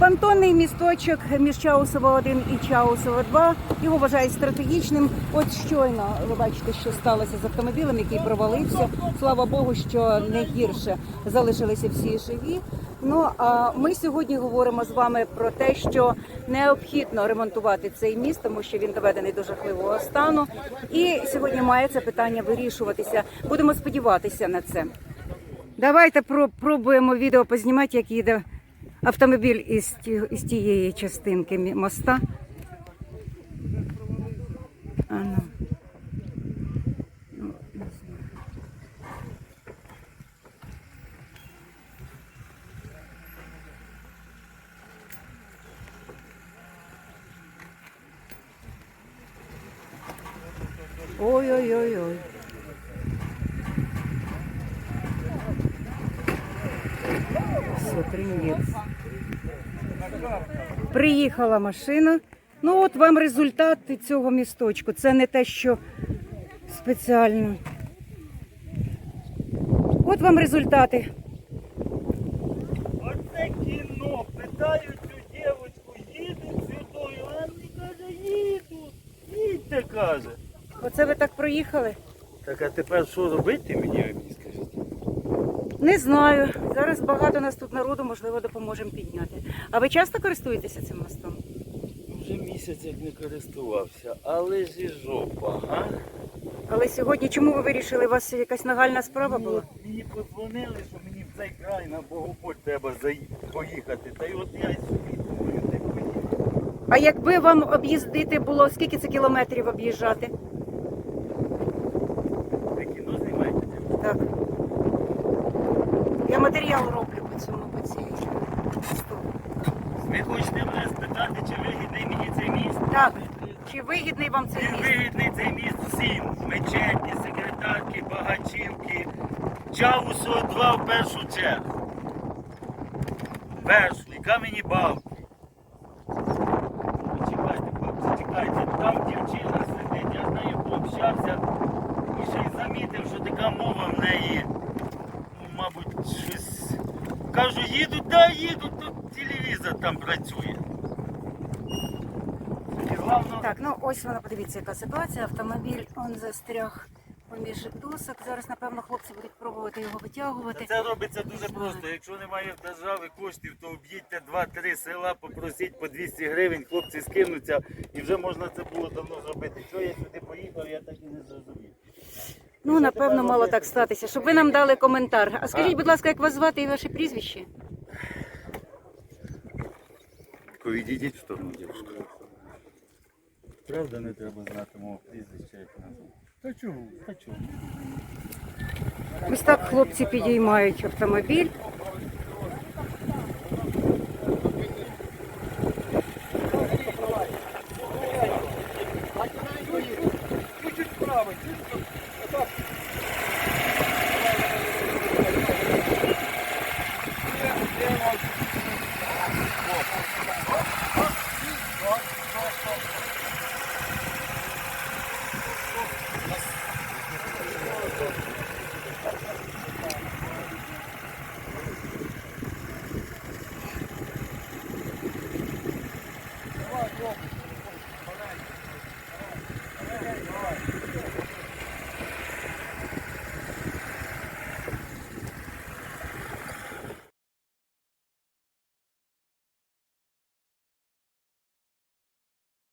Понтонний місточок між Чаусово 1 і Чаусово 2. Його вважають стратегічним. От щойно ви бачите, що сталося з автомобілем, який провалився. Слава Богу, що не гірше залишилися всі живі. Ну а ми сьогодні говоримо з вами про те, що необхідно ремонтувати цей міст, тому що він доведений до жахливого стану. І сьогодні має це питання вирішуватися. Будемо сподіватися на це. Давайте про- пробуємо відео познімати, як їде автомобіль із, ті- із тієї частинки мі- моста. А ну. Ну, не знаю. Ой-ой-ой-ой. Все, трендець. Приїхала машина. Ну от вам результати цього місточку. Це не те, що спеціально. От вам результати. Оце кіно. Питаю цю дівочку, їдуть сюди. А мені каже, їду. Їдьте, каже. Оце ви так проїхали? Так, а тепер що робити мені, ви мені скажіть? Не знаю. Зараз багато нас тут народу, можливо, допоможемо підняти. А ви часто користуєтеся цим мостом? Вже місяць як не користувався, але ж і жопа, га? Але сьогодні чому ви вирішили? У вас якась нагальна справа була? Мені подзвонили, що мені в цей край на Богополь треба заї- поїхати. Та й от я й собі думаю, не поїду. А якби вам об'їздити було, скільки це кілометрів об'їжджати? Ви кіно знімаєте? Так. Я матеріал роблю по цьому по цій. Ви хочете мене спитати, чи вигідний мені цей міст? Так. Чи вигідний вам цей міст? вигідний цей міст всім. Мечетні, секретарки, багачівки. Чаусо 2 в першу чергу. Першу, і камені балки. Чекайте, хлопці, чекайте. Там дівчина сидить, я з нею пообщався і ще й замітив, що така мова в неї. Кажу, їду, да, їду, тут телевізор там працює. І главное, Так, ну ось вона, подивіться, яка ситуація. Автомобіль он застряг поміж досок. Зараз, напевно, хлопці будуть пробувати його витягувати. Це робиться дуже просто. Якщо немає в держави коштів, то об'їдьте 2-3 села, попросіть по 200 гривень, хлопці скинуться і вже можна це було давно зробити. Що я сюди поїхав, я так і не зрозумів. Ну, напевно, мало так статися. Щоб ви нам дали коментар. А скажіть, будь ласка, як вас звати і ваше прізвище? Відійдіть в сторону, дівчинку. Правда, не треба знати мого прізвища, як назву. Та чого? Та чого? Ось так хлопці підіймають автомобіль. Oh, my God.